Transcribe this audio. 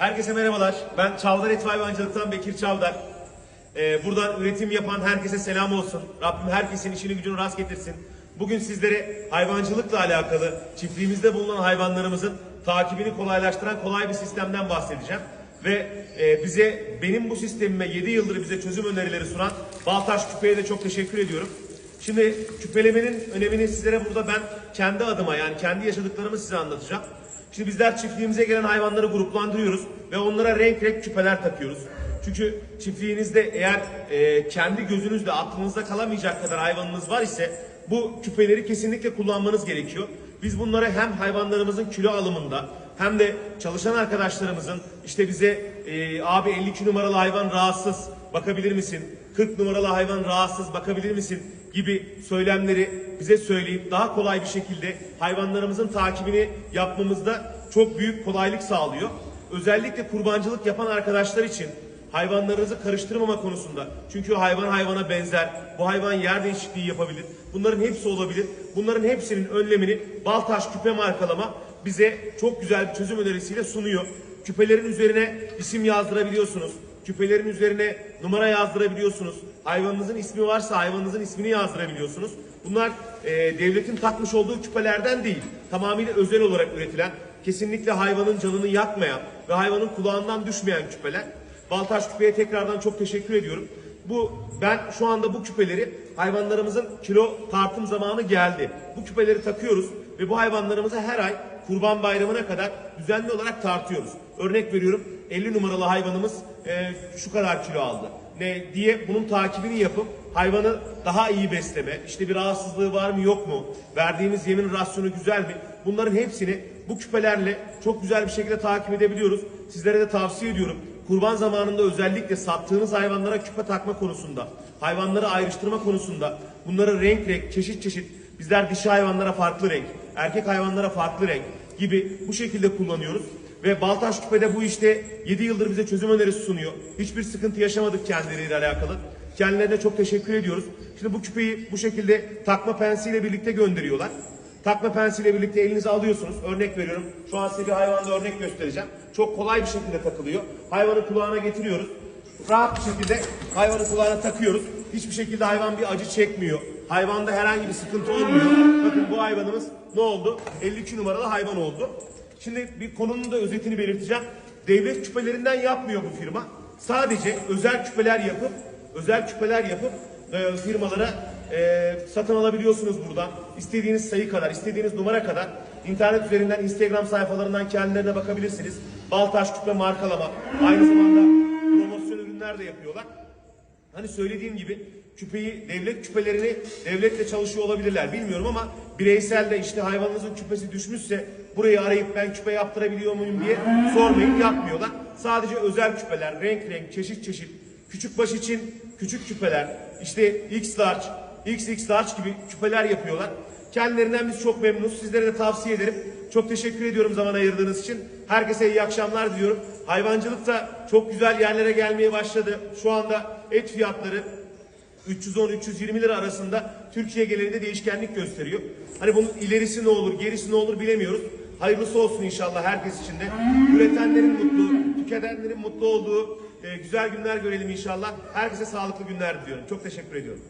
Herkese merhabalar. Ben Çavdar Et Hayvancılık'tan Bekir Çavdar. Ee, buradan üretim yapan herkese selam olsun. Rabbim herkesin işini gücünü rast getirsin. Bugün sizlere hayvancılıkla alakalı çiftliğimizde bulunan hayvanlarımızın takibini kolaylaştıran kolay bir sistemden bahsedeceğim. Ve e, bize benim bu sistemime 7 yıldır bize çözüm önerileri sunan Baltaş Küpe'ye de çok teşekkür ediyorum. Şimdi küpelemenin önemini sizlere burada ben kendi adıma yani kendi yaşadıklarımı size anlatacağım. Şimdi bizler çiftliğimize gelen hayvanları gruplandırıyoruz ve onlara renk renk küpeler takıyoruz. Çünkü çiftliğinizde eğer e, kendi gözünüzle aklınızda kalamayacak kadar hayvanınız var ise bu küpeleri kesinlikle kullanmanız gerekiyor. Biz bunları hem hayvanlarımızın kilo alımında hem de çalışan arkadaşlarımızın işte bize e, abi 52 numaralı hayvan rahatsız bakabilir misin? 40 numaralı hayvan rahatsız bakabilir misin? gibi söylemleri bize söyleyip daha kolay bir şekilde hayvanlarımızın takibini yapmamızda çok büyük kolaylık sağlıyor. Özellikle kurbancılık yapan arkadaşlar için hayvanlarınızı karıştırmama konusunda. Çünkü hayvan hayvana benzer. Bu hayvan yer değişikliği yapabilir. Bunların hepsi olabilir. Bunların hepsinin önlemini Baltaş küpe markalama bize çok güzel bir çözüm önerisiyle sunuyor. Küpelerin üzerine isim yazdırabiliyorsunuz. Küpelerin üzerine numara yazdırabiliyorsunuz. Hayvanınızın ismi varsa hayvanınızın ismini yazdırabiliyorsunuz. Bunlar e, devletin takmış olduğu küpelerden değil. Tamamıyla özel olarak üretilen, kesinlikle hayvanın canını yakmayan ve hayvanın kulağından düşmeyen küpeler. Baltaş küpeye tekrardan çok teşekkür ediyorum. Bu ben şu anda bu küpeleri hayvanlarımızın kilo tartım zamanı geldi. Bu küpeleri takıyoruz ve bu hayvanlarımıza her ay Kurban Bayramı'na kadar düzenli olarak tartıyoruz. Örnek veriyorum 50 numaralı hayvanımız e, şu kadar kilo aldı. Ne diye bunun takibini yapıp hayvanı daha iyi besleme, işte bir rahatsızlığı var mı yok mu, verdiğimiz yemin rasyonu güzel mi? Bunların hepsini bu küpelerle çok güzel bir şekilde takip edebiliyoruz. Sizlere de tavsiye ediyorum. Kurban zamanında özellikle sattığınız hayvanlara küpe takma konusunda, hayvanları ayrıştırma konusunda, bunları renk renk, çeşit çeşit, bizler dişi hayvanlara farklı renk, erkek hayvanlara farklı renk gibi bu şekilde kullanıyoruz. Ve Baltaş Küpe'de bu işte 7 yıldır bize çözüm önerisi sunuyor. Hiçbir sıkıntı yaşamadık kendileriyle alakalı. Kendilerine çok teşekkür ediyoruz. Şimdi bu küpeyi bu şekilde takma pensiyle birlikte gönderiyorlar. Takma pensiyle birlikte elinize alıyorsunuz. Örnek veriyorum. Şu an size bir hayvanda örnek göstereceğim. Çok kolay bir şekilde takılıyor. Hayvanı kulağına getiriyoruz. Rahat bir şekilde hayvanı kulağına takıyoruz. Hiçbir şekilde hayvan bir acı çekmiyor. Hayvanda herhangi bir sıkıntı olmuyor. Bakın bu hayvanımız ne oldu? 52 numaralı hayvan oldu. Şimdi bir konunun da özetini belirteceğim. Devlet küpelerinden yapmıyor bu firma. Sadece özel küpeler yapıp özel küpeler yapıp e, firmalara e, satın alabiliyorsunuz buradan. İstediğiniz sayı kadar, istediğiniz numara kadar internet üzerinden Instagram sayfalarından kendilerine bakabilirsiniz. Baltaş küpe markalama. Aynı zamanda ürünler de yapıyorlar. Hani söylediğim gibi küpeyi, devlet küpelerini devletle çalışıyor olabilirler bilmiyorum ama bireysel de işte hayvanınızın küpesi düşmüşse burayı arayıp ben küpe yaptırabiliyor muyum diye sormayın yapmıyorlar. Sadece özel küpeler, renk renk, çeşit çeşit, küçük baş için küçük küpeler, işte X large, XX large gibi küpeler yapıyorlar. Kendilerinden biz çok memnunuz. Sizlere de tavsiye ederim. Çok teşekkür ediyorum zaman ayırdığınız için. Herkese iyi akşamlar diliyorum. Hayvancılık da çok güzel yerlere gelmeye başladı. Şu anda et fiyatları 310-320 lira arasında Türkiye genelinde değişkenlik gösteriyor. Hani bunun ilerisi ne olur, gerisi ne olur bilemiyoruz. Hayırlısı olsun inşallah herkes için de. Üretenlerin mutlu, tüketenlerin mutlu olduğu e, güzel günler görelim inşallah. Herkese sağlıklı günler diliyorum. Çok teşekkür ediyorum.